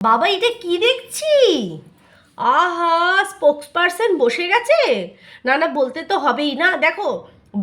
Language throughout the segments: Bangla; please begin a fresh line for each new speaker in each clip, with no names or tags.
বাবা এটা কি দেখছি? আহা স্পোক্স পার্সন বসে গেছে? না না, বলতে তো হবেই না। দেখো,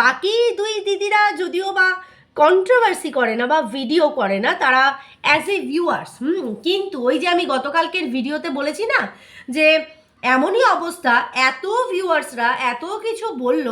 বাকি দুই দিদিরা যদিও বা কন্ট্রোভার্সি করে না বা ভিডিও করে না, তারা অ্যাজ এ ভিউয়ার্স হুম, কিন্তু ওই যে আমি গতকালকের ভিডিওতে বলেছি না, যে এমনই অবস্থা, এত ভিউয়ার্সরা এত কিছু বলল,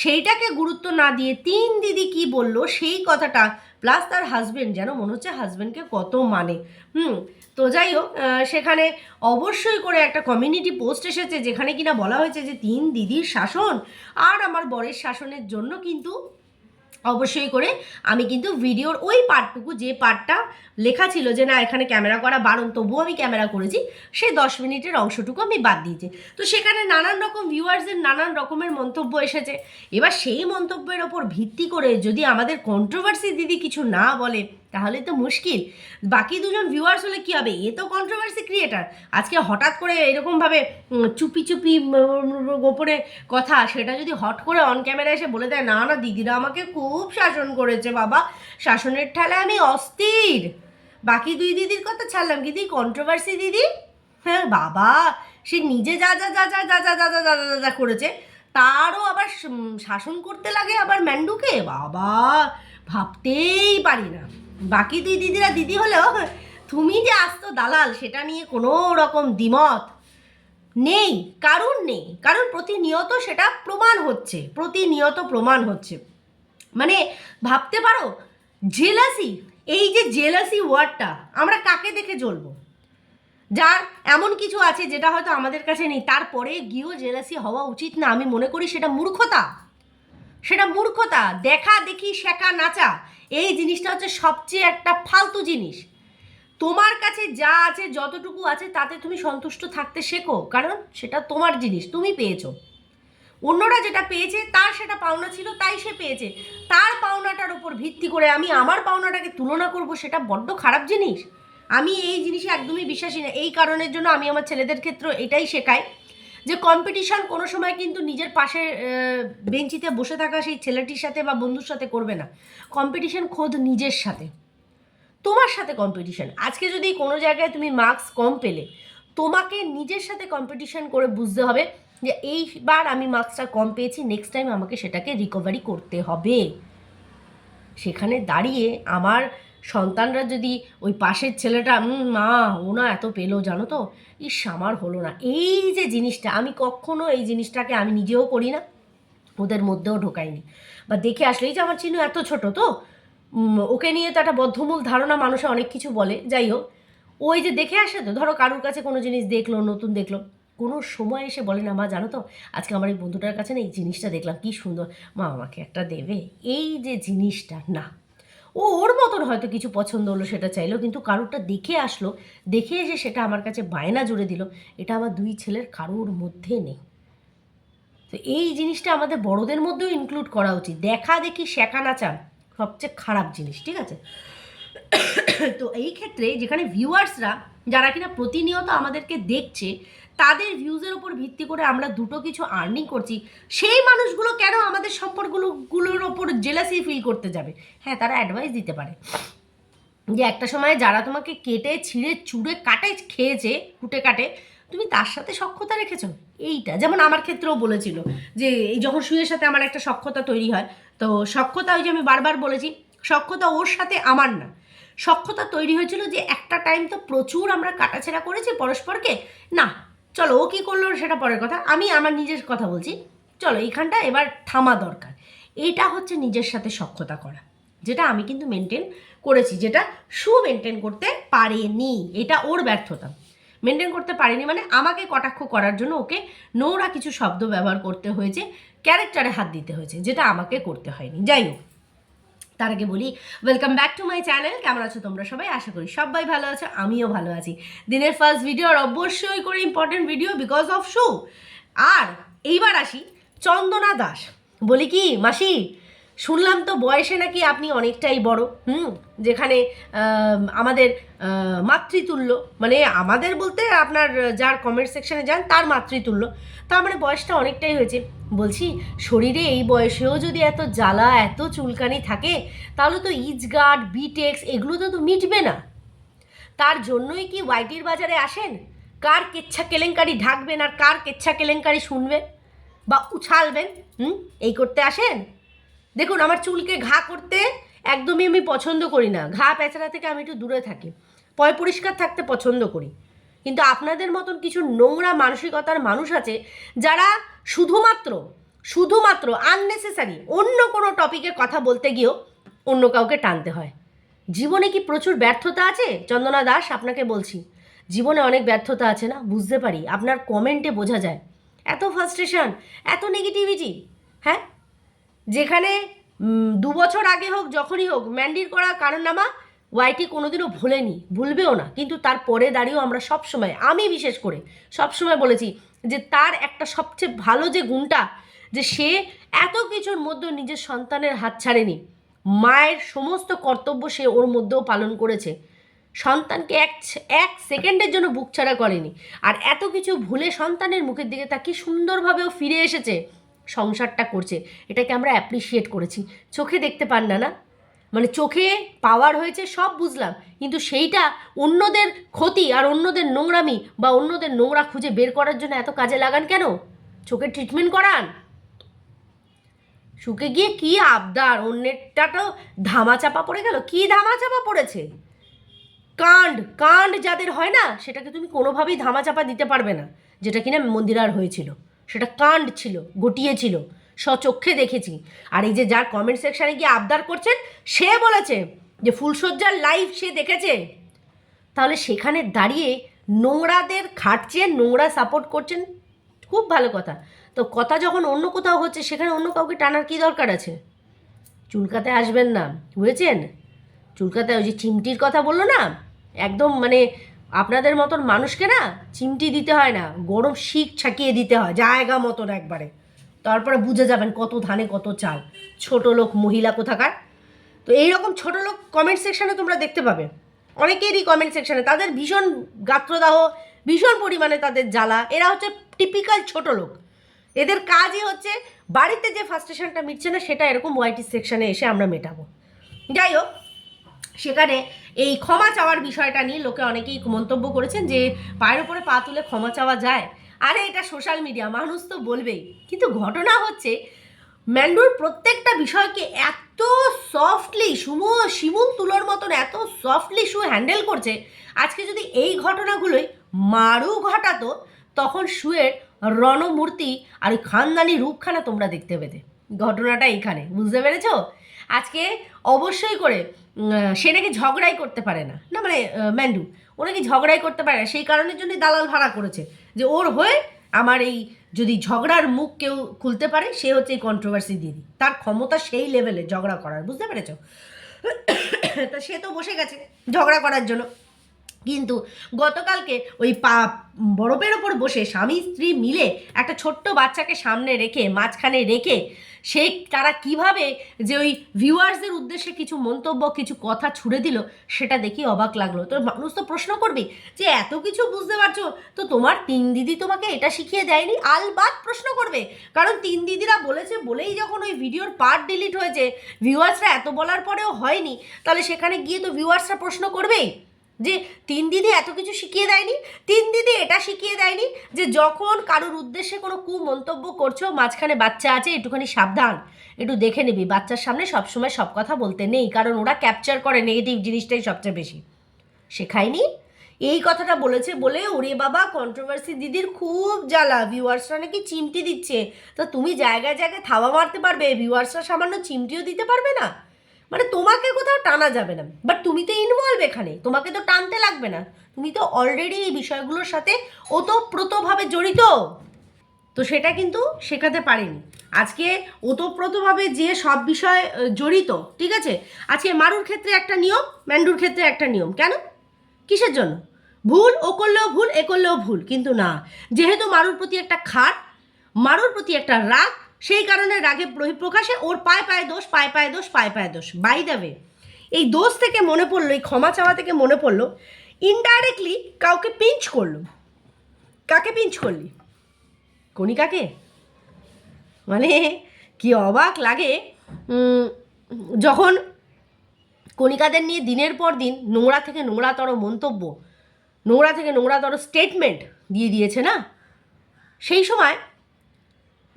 সেইটাকে গুরুত্ব না দিয়ে তিন দিদি কি বলল, সেই কথাটা প্লাস তার হাজবেন্ড যেন মনে হচ্ছে হাজবেন্ডকে কত মানে। হুম, তো যাই হোক সেখানে অবশ্যই করে একটা কমিউনিটি পোস্ট এসেছে, যেখানে কিনা বলা হয়েছে যে, তিন দিদির শাসন, আর আমার বরের শাসনের জন্য কিন্তু অবশ্যই করে আমি কিন্তু ভিডিওর ওই পার্টটুকু, যে পার্টটা লেখা ছিল যে না, এখানে ক্যামেরা করা বারণ, তবুও আমি ক্যামেরা করেছি সেই দশ মিনিটের অংশটুকু আমি বাদ দিয়েছি। তো সেখানে নানান রকম ভিউয়ার্সের নানান রকমের মন্তব্য এসেছে। এবার সেই মন্তব্যের ওপর ভিত্তি করে যদি আমাদের কন্ট্রোভার্সি দিদি কিছু না বলে, তাহলে তো মুশকিল। বাকি দুজন ভিউয়ার্স হলে কী হবে? এ তো কন্ট্রোভার্সি ক্রিয়েটার আজকে হঠাৎ করে এরকমভাবে চুপি চুপি গোপনে কথা, সেটা যদি হট করে অন ক্যামেরা এসে বলে দেয়, না না, দিদিরা আমাকে খুব শাসন করেছে বাবা শাসনের ঠেলায় আমি অস্থির বাকি দুই দিদির কথা ছাড়লাম কিন্তু কন্ট্রোভার্সি দিদি হ্যাঁ বাবা সে নিজে যা যা যা যা যা যা যা যা যা যা যা করেছে তারও আবার শাসন করতে লাগে আবার ম্যান্ডুকে বাবা ভাবতেই পারি না বাকি দুই দিদিরা দিদি হলেও তুমি যে আসতো দালাল সেটা নিয়ে কোনো রকম দ্বিমত নেই কারণ নেই কারণ প্রতিনিয়ত সেটা প্রমাণ হচ্ছে প্রতিনিয়ত প্রমাণ হচ্ছে মানে ভাবতে পারো জেলাসি এই যে জেলাসি ওয়ার্ডটা আমরা কাকে দেখে জ্বলবো? যার এমন কিছু আছে যেটা হয়তো আমাদের কাছে নেই, তারপরে গিয়েও জেলাসি হওয়া উচিত না। আমি মনে করি সেটা মূর্খতা। সেটা মূর্খতা। দেখা, দেখি, শেখা, নাচা, এই জিনিসটা হচ্ছে সবচেয়ে একটা ফালতু জিনিস। তোমার কাছে যা আছে, যতটুকু আছে, তাতে তুমি সন্তুষ্ট থাকতে শেখো। কারণ সেটা তোমার জিনিস, তুমি পেয়েছ। অন্যরা যেটা পেয়েছে, তার সেটা পাওনা ছিল, তাই সে পেয়েছে। তার পাওনাটার উপর ভিত্তি করে আমি আমার পাওনাটাকে তুলনা করব, সেটা বড্ড খারাপ জিনিস। আমি এই জিনিসে একদমই বিশ্বাসী না। এই কারণের জন্য আমি আমার ছেলেদের ক্ষেত্রে এটাই শেখাই যে কম্পিটিশন কোনো সময় কিন্তু নিজের পাশে বেঞ্চিতে বসে থাকা সেই ছেলেটির সাথে বা বন্ধুর সাথে করবে না। কম্পিটিশন খোদ নিজের সাথে। তোমার সাথে কম্পিটিশন আজকে যদি কোনো জায়গায় তুমি মার্কস কম পেলে, তোমাকে নিজের সাথে কম্পিটিশন করে বুঝতে হবে যে এইবার আমি মার্কসটা কম পেয়েছি নেক্সট টাইম আমাকে সেটাকে রিকভারি করতে হবে। সেখানে দাঁড়িয়ে আমার সন্তানরা যদি ওই পাশের ছেলেটা "উম, মা ও না এত পেল জানো তো? ইস আমার হলো না। এই যে জিনিসটা আমি কখনো এই জিনিসটাকে আমি নিজেও করি না ওদের মধ্যেও ঢোকাইনি। বা দেখে আসলেই যে আমার চিনু এত ছোট তো। ওকে নিয়ে তো একটা বদ্ধমূল ধারণা মানুষে অনেক কিছু বলে। যাই হোক ওই যে দেখে আসে তো ধরো কারুর কাছে কোনো জিনিস দেখল নতুন দেখল কোনো সময় এসে বলে না, মা, জানো তো, আজকে আমার এই বন্ধুটার কাছে না এই জিনিসটা দেখলাম, কি সুন্দর। মা, আমাকে একটা দেবে? এই যে জিনিসটা, না। ও ওর মতন হয়তো কিছু পছন্দ হলো, সেটা চাইলো, কিন্তু কারোরটা দেখে আসলো, দেখে এসে সেটা আমার কাছে বায়না জুড়ে দিল, এটা আমার দুই ছেলের কারোর মধ্যে নেই। তো এই জিনিসটা আমাদের বড়দের মধ্যেও ইনক্লুড করা উচিত। দেখা দেখি শেখা নাচা সবচেয়ে খারাপ জিনিস, ঠিক আছে? তো এই ক্ষেত্রে যেখানে ভিউয়ার্সরা যারা কিনা প্রতিনিয়ত আমাদেরকে দেখছে তাদের ভিউজের উপর ভিত্তি করে আমরা দুটো কিছু আর্নিং করছি, সেই মানুষগুলো কেন আমাদের সম্পর্কগুলোর ওপর জেলাসি ফিল করতে যাবে? হ্যাঁ তারা অ্যাডভাইস দিতে পারে। যে একটা সময় যারা তোমাকে কেটে, ছিঁড়ে, চুড়ে, কাটে, খেয়েছে, কুটে কাটে, তুমি তার সাথে সক্ষতা রেখেছো? এইটা, যেমন আমার ক্ষেত্রেও বলেছিল যে এই যখন সুয়ের সাথে আমার একটা সক্ষতা তৈরি হয়, তো সক্ষতা ওই যে আমি বারবার বলেছি সক্ষতা ওর সাথে আমার না। সক্ষতা তৈরি হয়েছিল যে একটা টাইম তো প্রচুর আমরা কাটাছেড়া করেছি পরস্পরকে। না চলো, ও কী করল সেটা পরের কথা। আমি আমার নিজের কথা বলছি। চলো, এইখানটা এবার থামা দরকার। এটা হচ্ছে নিজের সাথে সক্ষতা করা, যেটা আমি কিন্তু মেনটেন করেছি, যেটা সু মেনটেন করতে পারেনি। এটা ওর ব্যর্থতা। মেনটেন করতে পারেনি মানে আমাকে কটাক্ষ করার জন্য ওকে নোংরা কিছু শব্দ ব্যবহার করতে হয়েছে ক্যারেক্টারে হাত দিতে হয়েছে, যেটা আমাকে করতে হয়নি। যাই হোক। তার আগে বলি welcome back to my channel কেমন আছো তোমরা সবাই? আশা করি সবাই ভালো আছো, আমিও ভালো আছি। দিনের ফার্স্ট ভিডিও আর অবশ্যই করে important video because of shoe আর এইবার আসি চন্দনা দাস। বলি কি, মাসি শুনলাম তো বয়সে নাকি আপনি অনেকটাই বড়, হুম? যেখানে আমাদের মাতৃতুল্য মানে আমাদের বলতে আপনার যার কমেন্ট সেকশনে যান, তার মাতৃতুল্য। তার মানে বয়সটা অনেকটাই হয়েছে। বলছি, শরীরে এই বয়সেও যদি এত জ্বালা, এত চুলকানি থাকে, তাহলে তো ইজগার্ড বিটেক্স এগুলো তো তো মিটবে না। তার জন্যই কি ওয়াইটির বাজারে আসেন? কার কেচ্ছা কেলেঙ্কারি ঢাকবেন আর কার কেচ্ছা কেলেঙ্কারি শুনবেন? বা উছালবেন? হুম? এই করতে আসেন? দেখুন, আমার চুলকে ঘা করতে একদমই আমি পছন্দ করি না। ঘা পেঁচারা থেকে আমি একটু দূরে থাকি। পয় পরিষ্কার থাকতে পছন্দ করি। কিন্তু আপনাদের মতন কিছু নোংরা মানসিকতার মানুষ আছে যারা শুধুমাত্র শুধুমাত্র আননেসেসারি অন্য কোনো টপিকে কথা বলতে গিয়েও অন্য কাউকে টানতে হয়। জীবনে কি প্রচুর ব্যর্থতা আছে? চন্দনা দাস আপনাকে বলছি। জীবনে অনেক ব্যর্থতা আছে না? বুঝতে পারি। আপনার কমেন্টে বোঝা যায়। এত ফার্স্ট্রেশন এত নেগেটিভিটি হ্যাঁ? যেখানে দু বছর আগে হোক, যখনই হোক ম্যান্ডির করা কারণনামা ওয়াইটি কোনোদিনও ভোলেনি, ভুলবেও না। কিন্তু তার পরে দাঁড়িয়েও আমরা সব সময় আমি বিশেষ করে সব সময় বলেছি যে তার একটা সবচেয়ে ভালো যে গুণটা, যে সে এত কিছুর মধ্যে নিজের সন্তানের হাত ছাড়েনি। মায়ের সমস্ত কর্তব্য সে ওর মধ্যেও পালন করেছে। সন্তানকে এক এক সেকেন্ডের জন্য বুক ছাড়া করেনি। আর এত কিছু ভুলে সন্তানের মুখের দিকে তাকিয়ে সুন্দরভাবেও ফিরে এসেছে। সংসারটা করছে। এটাকে আমরা অ্যাপ্রিসিয়েট করেছি। চোখে দেখতে পান না না? মানে চোখে পাওয়ার হয়েছে, সব বুঝলাম। কিন্তু সেইটা অন্যদের ক্ষতি আর অন্যদের নোংরামি বা অন্যদের নোংরা খুঁজে বের করার জন্য এত কাজে লাগান কেন? চোখে ট্রিটমেন্ট করান। শুকে গিয়ে কি আবদার? অন্যেরটা তো ধামাচাপা পড়ে গেল? কি ধামাচাপা পড়েছে? কাণ্ড কাণ্ড যাদের হয় না, সেটাকে তুমি কোনোভাবেই ধামাচাপা দিতে পারবে না, যেটা কিনা মন্দিরার হয়েছিল। সেটা কাণ্ড ছিল গটিয়েছিল স্বচক্ষে দেখেছি। আর এই যে যার কমেন্ট সেকশানে গিয়ে আবদার করছেন, সে বলেছে যে ফুলসজ্জার লাইভ সে দেখেছে। তাহলে সেখানে দাঁড়িয়ে নোংরাদের খাটছে নোংরা সাপোর্ট করছেন, খুব ভালো কথা। তো কথা যখন অন্য কোথাও হচ্ছে, সেখানে অন্য কাউকে টানার কী দরকার আছে? চুলকাতে আসবেন না, বুঝেছেন? চুলকাতে ওই যে চিমটির কথা বলল না? একদম মানে আপনাদের মতন মানুষকে না চিমটি দিতে হয় না, গরম শিক ছাকিয়ে দিতে হয়, জায়গা মতন একবারে। তারপরে বুঝে যাবেন কত ধানে কত চাল। ছোট লোক, মহিলা কোথাকার? তো এইরকম ছোট লোক কমেন্ট সেকশানে তোমরা দেখতে পাবে। অনেকেরই কমেন্ট সেকশানে তাদের ভীষণ গাত্রদাহ, ভীষণ পরিমাণে তাদের জ্বালা। এরা হচ্ছে টিপিক্যাল ছোট লোক। এদের কাজই হচ্ছে বাড়িতে যে ফার্স্টেশনটা মিটছে না, সেটা এরকম ওয়াইটি সেকশানে এসে আমরা মেটাবো। যাই হোক সেখানে এই ক্ষমা চাওয়ার বিষয়টা নিয়ে লোকে অনেকেই মন্তব্য করেছেন যে পায়ের উপরে পা তুলে ক্ষমা চাওয়া যায়। আরে এটা সোশ্যাল মিডিয়া মানুষ তো বলবেই। কিন্তু ঘটনা হচ্ছে, ম্যান্ডুর প্রত্যেকটা বিষয়কে এত সফটলি সুমো, শিমুল তুলোর মতন এত সফটলি শু হ্যান্ডেল করছে, আজকে যদি এই ঘটনাগুলোই মারু ঘটাতো, তখন শুয়ের রণমূর্তি আর ওই খানদানি রূপখানা তোমরা দেখতে পেতে। ঘটনাটা এইখানে, বুঝতে পেরেছ? আজকে অবশ্যই করে সে নাকি ঝগড়াই করতে পারে না। না মানে ম্যান্ডু, ও নাকি ঝগড়াই করতে পারে না। সেই কারণের জন্য দালাল ভাড়া করেছে যে ওর হয়ে আমার এই যদি ঝগড়ার মুখ কেউ খুলতে পারে, সে হচ্ছে এই কন্ট্রোভার্সি দিদি তার ক্ষমতা সেই লেভেলে ঝগড়া করার, বুঝতে পেরেছ? তা সে তো বসে গেছে ঝগড়া করার জন্য। কিন্তু গতকালকে ওই পা, বরফের ওপর বসে স্বামী স্ত্রী মিলে একটা ছোট্ট বাচ্চাকে সামনে রেখে, মাঝখানে রেখে সে তারা কীভাবে যে ওই ভিউয়ার্সদের উদ্দেশ্যে কিছু মন্তব্য, কিছু কথা ছুড়ে দিল, সেটা দেখি অবাক লাগল। তো মানুষ তো প্রশ্ন করবি যে, এত কিছু বুঝতে পারছ? তো তোমার তিন দিদি তোমাকে এটা শিখিয়ে দেয়নি? আলবাত প্রশ্ন করবে। কারণ তিন দিদিরা বলেছে, বলেই যখন ওই ভিডিওর পার্ট ডিলিট হয়েছে ভিউয়ার্সরা এত বলার পরেও হয়নি, তাহলে সেখানে গিয়ে তো ভিউয়ার্সরা প্রশ্ন করবেই। যে তিন দিদি এত কিছু শিখিয়ে দেয়নি, তিন দিদি এটা শিখিয়ে দেয়নি, যে যখন কারোর উদ্দেশ্যে কোনো কু মন্তব্য করছ, মাঝখানে বাচ্চা আছে, একটুখানি সাবধান, একটু দেখে নিবি। বাচ্চার সামনে সবসময় সব কথা বলতে নেই, কারণ ওরা ক্যাপচার করে নেগেটিভ জিনিসটাই সবচেয়ে বেশি। শেখায়নি? এই কথাটা বলেছে বলে ওরে বাবা কন্ট্রোভার্সি দিদির খুব জ্বালা। ভিউয়ার্সরা নাকি চিমটি দিচ্ছে। তো তুমি জায়গায় জায়গায় থাবা মারতে পারবে ভিউয়ার্সরা সামান্য চিমটিও দিতে পারবে না। মানে তোমাকে কোথাও টানা যাবে না। বাট তুমি তো ইনভলভ এখানে। তোমাকে তো টানতে লাগবে না। তুমি তো অলরেডি এই বিষয়গুলোর সাথে ওতপ্রোতভাবে জড়িত। তো সেটা কিন্তু শেখাতে পারেনি। আজকে ওতপ্রোতভাবে যে সব বিষয় জড়িত, ঠিক আছে? আজকে মারুর ক্ষেত্রে একটা নিয়ম, ম্যান্ডুর ক্ষেত্রে একটা নিয়ম। কেন? কিসের জন্য? ভুল ও করলেও ভুল, এ করলেও ভুল। কিন্তু না। যেহেতু মারুর প্রতি একটা খাট, মারুর প্রতি একটা রাগ সেই কারণে রাগে প্রকাশে ওর পায়ে পায়ে দোষ, পায়ে পায়ে দোষ, পায়ে পায়ে দোষ। বাই দেবে এই দোষ থেকে মনে পড়ল, এই ক্ষমা চাওয়া থেকে মনে পড়ল ইনডাইরেক্টলি কাউকে পিঞ্চ করল। কাকে পিঞ্চ করলি? কণিকাকে? মানে কি অবাক লাগে। যখন কণিকাদের নিয়ে দিনের পর দিন নোংরা থেকে নোংরাতর মন্তব্য, নোংরা থেকে নোংরাতর স্টেটমেন্ট দিয়ে দিয়েছে না? সেই সময়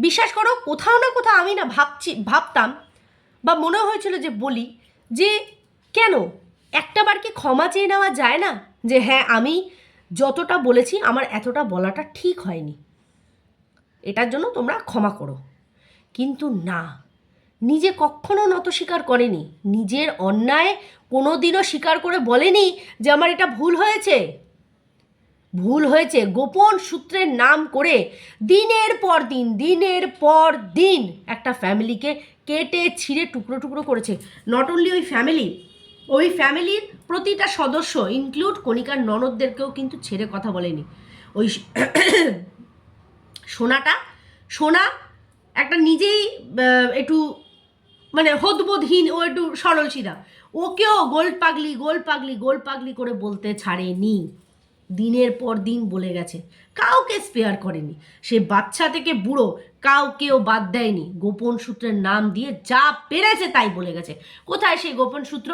বিশ্বাস করো, কোথাও না কোথাও আমি না ভাবছি, ভাবতাম বা মনে হয়েছিল যে বলি যে কেন? একটাবার কি ক্ষমা চেয়ে নেওয়া যায় না? যে হ্যাঁ আমি যতটা বলেছি আমার এতটা বলাটা ঠিক হয়নি। এটার জন্য তোমরা ক্ষমা করো। কিন্তু না, নিজে কখনো নত স্বীকার করেনি। নিজের অন্যায় কোনো দিনও স্বীকার করে বলেনি যে আমার এটা ভুল হয়েছে। ভুল হয়েছে, গোপন সূত্রের নাম করে দিনের পর দিন, দিনের পর দিন একটা ফ্যামিলিকে কেটে ছিঁড়ে টুকরো টুকরো করেছে। নট অনলি ওই ফ্যামিলি, ওই ফ্যামিলির প্রতিটা সদস্য ইনক্লুড কণিকার ননদদেরকেও কিন্তু ছেড়ে কথা বলেনি। ওই সোনাটা, সোনা একটা নিজেই একটু মানে হদবোধহীন ও একটু সরল ওকেও গোল পাগলি গোল পাগলি গোল পাগলি করে বলতে ছাড়েনি। দিনের পর দিন বলে গেছে। কাউকে স্পেয়ার করেনি। সে বাচ্চা থেকে বুড়ো, কাউকেও বাদ দেয়নি। গোপন সূত্রের নাম দিয়ে যা পেরেছে তাই বলে গেছে। কোথায় সেই গোপন সূত্র?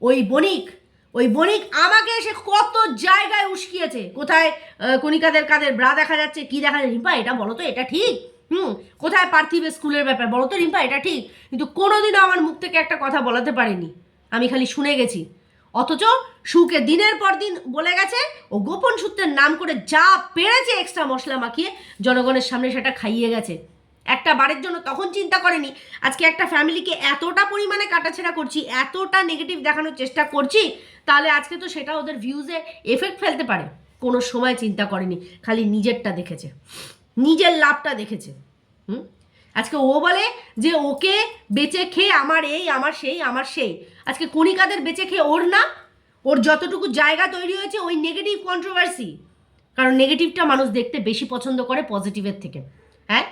ওই বণিক ওই বণিক আমাকে এসে কত জায়গায় উস্কিয়েছে। কোথায় কণিকাদের কাদের ব্রা দেখা যাচ্ছে, কি দেখা যাচ্ছে? রিম্পা, এটা বলো তো, এটা ঠিক? হুম, কোথায় পার্থিবের স্কুলের ব্যাপার? বলো তো, রিম্পা, এটা ঠিক? কিন্তু কোনোদিনও আমার মুখ থেকে একটা কথা বলাতে পারেনি। আমি খালি শুনে গেছি। অথচ সুকে দিনের পর দিন বলে গেছে ও গোপন সূত্রের নাম করে যা পেরেছে এক্সট্রা মশলা মাখিয়ে জনগণের সামনে সেটা খাইয়ে গেছে। একটা বারের জন্য তখন চিন্তা করেনি, আজকে একটা ফ্যামিলিকে এতটা পরিমাণে কাটাছেড়া করছি, এতটা নেগেটিভ দেখানোর চেষ্টা করছি, তাহলে আজকে তো সেটা ওদের ভিউজে এফেক্ট ফেলতে পারে। কোনো সময় চিন্তা করেনি, খালি নিজেরটা দেখেছে, নিজের লাভটা দেখেছে। হুম? আজকে ও বলে যে ওকে বেঁচে খেয়ে আমার এই, আমার সেই আমার সেই। আজকে কণিকাদের বেঁচে খেয়ে ওর না ওর যতটুকু জায়গা তৈরি হয়েছে, ওই নেগেটিভ কন্ট্রোভার্সি কারণ নেগেটিভটা মানুষ দেখতে বেশি পছন্দ করে পজিটিভের থেকে। হ্যাঁ?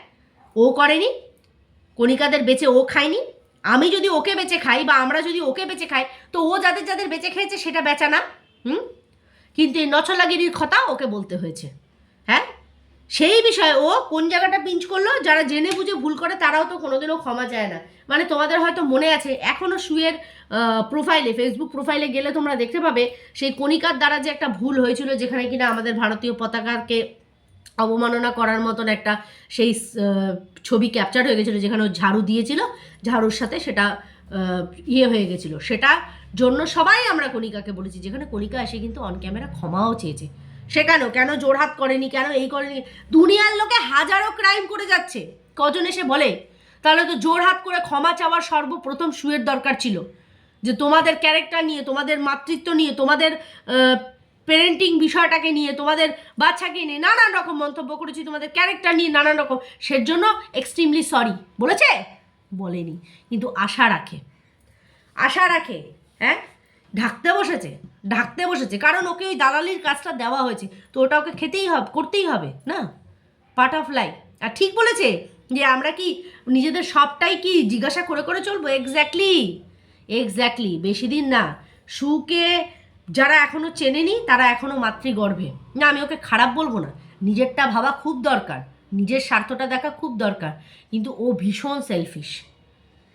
ও করেনি, কণিকাদের বেঁচে ও খায়নি, আমি যদি ওকে বেঁচে খাই বা আমরা যদি ওকে বেঁচে খাই, তো ও যাদের যাদের বেঁচে খেয়েছে সেটা বেচা না, হুম? কিন্তু এই নছলাগিরির কথা ওকে বলতে হয়েছে হ্যাঁ? সেই বিষয়ে ও কোন জায়গাটা পিঞ্চ করল, যারা জেনে বুঝে ভুল করে তারাও তো কোনোদিনও ক্ষমা চায় না। মানে তোমাদের হয়তো মনে আছে এখনও সুয়ের প্রোফাইলে ফেসবুক প্রোফাইলে গেলে তোমরা দেখতে পাবে, সেই কণিকার দ্বারা যে একটা ভুল হয়েছিল, যেখানে কিনা আমাদের ভারতীয় পতাকাকে অবমাননা করার মতন একটা সেই ছবি ক্যাপচার হয়ে গেছিল, যেখানে ও ঝাড়ু দিয়েছিল, ঝাড়ুর সাথে সেটা ইয়ে হয়ে গেছিল। সেটা জন্য সবাই আমরা কণিকাকে বলেছি, যেখানে কণিকা এসে কিন্তু অন ক্যামেরা ক্ষমাও চেয়েছে। সে কেন? কেন জোরহাত করেনি? কেন এই করেনি? দুনিয়ার লোকে হাজারো ক্রাইম করে যাচ্ছে। কজন এসে বলে? তাহলে তো জোরহাত করে ক্ষমা চাওয়ার সর্বপ্রথম সুয়ের দরকার ছিল। যে তোমাদের ক্যারেক্টার নিয়ে, তোমাদের মাতৃত্ব নিয়ে, তোমাদের পেরেন্টিং বিষয়টাকে নিয়ে, তোমাদের বাচ্চাকে নিয়ে নানান রকম মন্তব্য করেছি, তোমাদের ক্যারেক্টার নিয়ে নানান রকম। সের জন্য এক্সট্রিমলি সরি বলেছে? বলেনি। কিন্তু আশা রাখে। আশা রাখে হ্যাঁ? ঢাকতে বসেছে ঢাকতে বসেছে। কারণ ওকে ওই দালালির কাজটা দেওয়া হয়েছে। তো ওটা ওকে খেতেই হবে, করতেই হবে, না? পার্ট অফ লাইফ আর ঠিক বলেছে যে আমরা কি নিজেদের সবটাই কি জিজ্ঞাসা করে করে চলবো? এক্স্যাক্টলি এক্স্যাক্টলি বেশি দিন না। সুকে যারা এখনও চেনেনি, তারা এখনও মাতৃগর্ভে। না, আমি ওকে খারাপ বলব না। নিজেরটা ভাবা খুব দরকার। নিজের স্বার্থটা দেখা খুব দরকার। কিন্তু ও ভীষণ সেলফিশ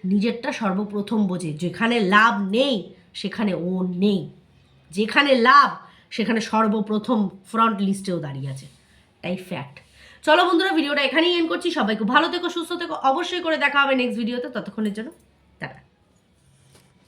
নিজেরটা সর্বপ্রথম বোঝে, যেখানে লাভ নেই সেখানে ও নেই। যেখানে লাভ, সেখানে সর্বপ্রথম ফ্রন্ট লিস্টেও দাঁড়িয়ে আছে। তাই ফ্যাক্ট চলো বন্ধুরা ভিডিওটা এখানেই এন্ড করছি। সবাইকে ভালো থেকো, সুস্থ থেকো। অবশ্যই করে দেখা হবে নেক্সট ভিডিওতে ততক্ষণের জন্য